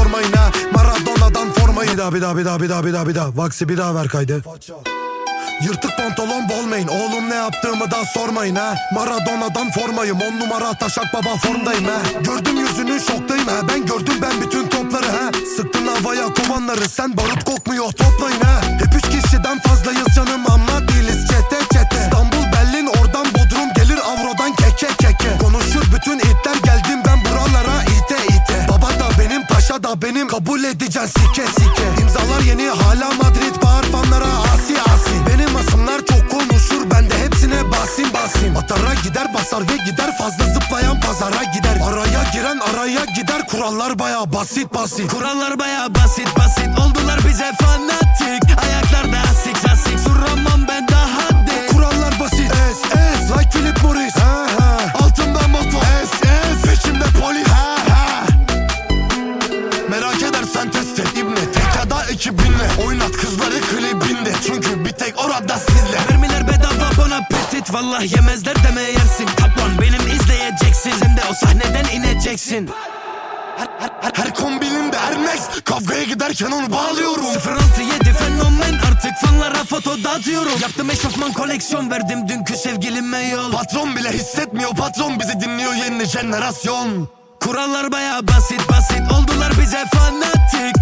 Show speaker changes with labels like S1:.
S1: sormayın ha Maradona'dan formayı. Bir daha bir daha bir daha bir daha bir daha bir daha. Vaksi bir daha ver kaydı. Yırtık pantolon bolmayın Oğlum ne yaptığımı da sormayın ha. Maradona'dan formayım. On numara taşak baba formdayım ha. Gördüm yüzünü şoktayım ha. Ben gördüm ben bütün topları ha. Sıktın havaya kovanları sen barut kokmuyor toplayın ha. Hep üç kişiden fazlayız canım. Anlat. Da benim Kabul edeceksin sike sike. İmzalar yeni hala Madrid Bağır fanlara asi asi. Benim asımlar çok konuşur Ben de hepsine basim basim. Atara gider basar ve gider Fazla zıplayan pazara gider. Araya giren araya gider Kurallar baya basit basit.
S2: Kurallar baya basit basit. Oldular bize fanatik Ayaklarda
S1: 2000'le Oynat kızları klibinde. Çünkü bir tek orada sizle.
S2: Mermiler bedava bana petit Vallah yemezler deme yersin. Kaplan benim izleyeceksin. Sen de o sahneden ineceksin.
S1: Her, her, her, her kombinimde Ermex Kavgaya giderken onu bağlıyorum.
S2: 067 fenomen. Artık fanlara foto dağıtıyorum. Yaptım eşofman koleksiyon verdim dünkü sevgilime yol.
S1: Patron bile hissetmiyor. Patron bizi dinliyor. Yeni jenerasyon.
S2: Kurallar baya basit basit. Oldular bize fanatik.